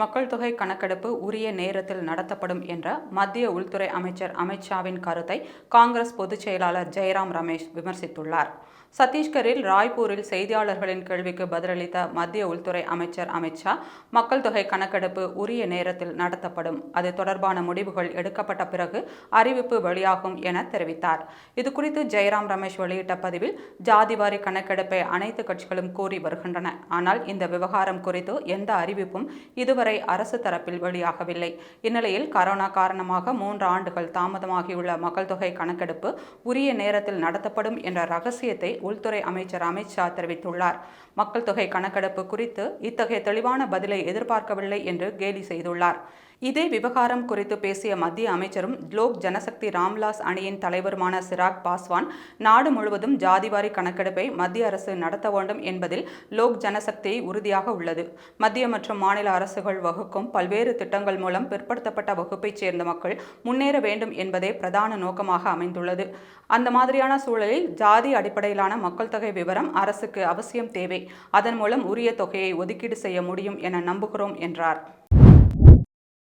மக்கள் தொகை கணக்கெடுப்பு உரிய நேரத்தில் நடத்தப்படும் என்ற மத்திய உள்துறை அமைச்சர் அமித்ஷாவின் கருத்தை காங்கிரஸ் பொதுச் செயலாளர் ஜெயராம் ரமேஷ் விமர்சித்துள்ளார். சத்தீஸ்கரில் ராய்ப்பூரில் செய்தியாளர்களின் கேள்விக்கு பதிலளித்த மத்திய உள்துறை அமைச்சர் அமித்ஷா மக்கள் தொகை கணக்கெடுப்பு உரிய நேரத்தில் நடத்தப்படும். அது தொடர்பான முடிவுகள் எடுக்கப்பட்ட பிறகு அறிவிப்பு வெளியாகும் என தெரிவித்தார். இதுகுறித்து ஜெயராம் ரமேஷ் வெளியிட்ட பதிவில் ஜாதிவாரி கணக்கெடுப்பை அனைத்து கட்சிகளும் கூறி வருகின்றன. ஆனால் இந்த விவகாரம் குறித்து எந்த அறிவிப்பும் இதுவரை அரசு தரப்பில் வெளியாகவில்லை. இந்நிலையில் கரோனா காரணமாக மூன்று ஆண்டுகள் தாமதமாகியுள்ள மக்கள் தொகை கணக்கெடுப்பு உரிய நேரத்தில் நடத்தப்படும் என்ற ரகசியத்தை உள்துறை அமைச்சர் அமித்ஷா தெரிவித்துள்ளார். மக்கள் தொகை கணக்கெடுப்பு குறித்து இத்தகைய தெளிவான பதிலை எதிர்பார்க்கவில்லை என்று கேலி செய்துள்ளார். இதே விவகாரம் குறித்து பேசிய மத்திய அமைச்சரும் லோக் ஜனசக்தி ராம்லாஸ் அணியின் தலைவருமான சிராக் பாஸ்வான் நாடு முழுவதும் ஜாதிவாரி கணக்கெடுப்பை மத்திய அரசு நடத்த வேண்டும் என்பதில் லோக் ஜனசக்தி உறுதியாக உள்ளது. மத்திய மற்றும் மாநில அரசுகள் வகுக்கும் பல்வேறு திட்டங்கள் மூலம் பிற்படுத்தப்பட்ட வகுப்பைச் சேர்ந்த மக்கள் முன்னேற வேண்டும் என்பதே பிரதான நோக்கமாக அமைந்துள்ளது. அந்த மாதிரியான சூழலில் ஜாதி அடிப்படையிலான மக்கள் தொகை விவரம் அரசுக்கு அவசியம் தேவை. அதன் மூலம் உரிய தொகையை ஒதுக்கீடு செய்ய முடியும் என நம்புகிறோம் என்றார்.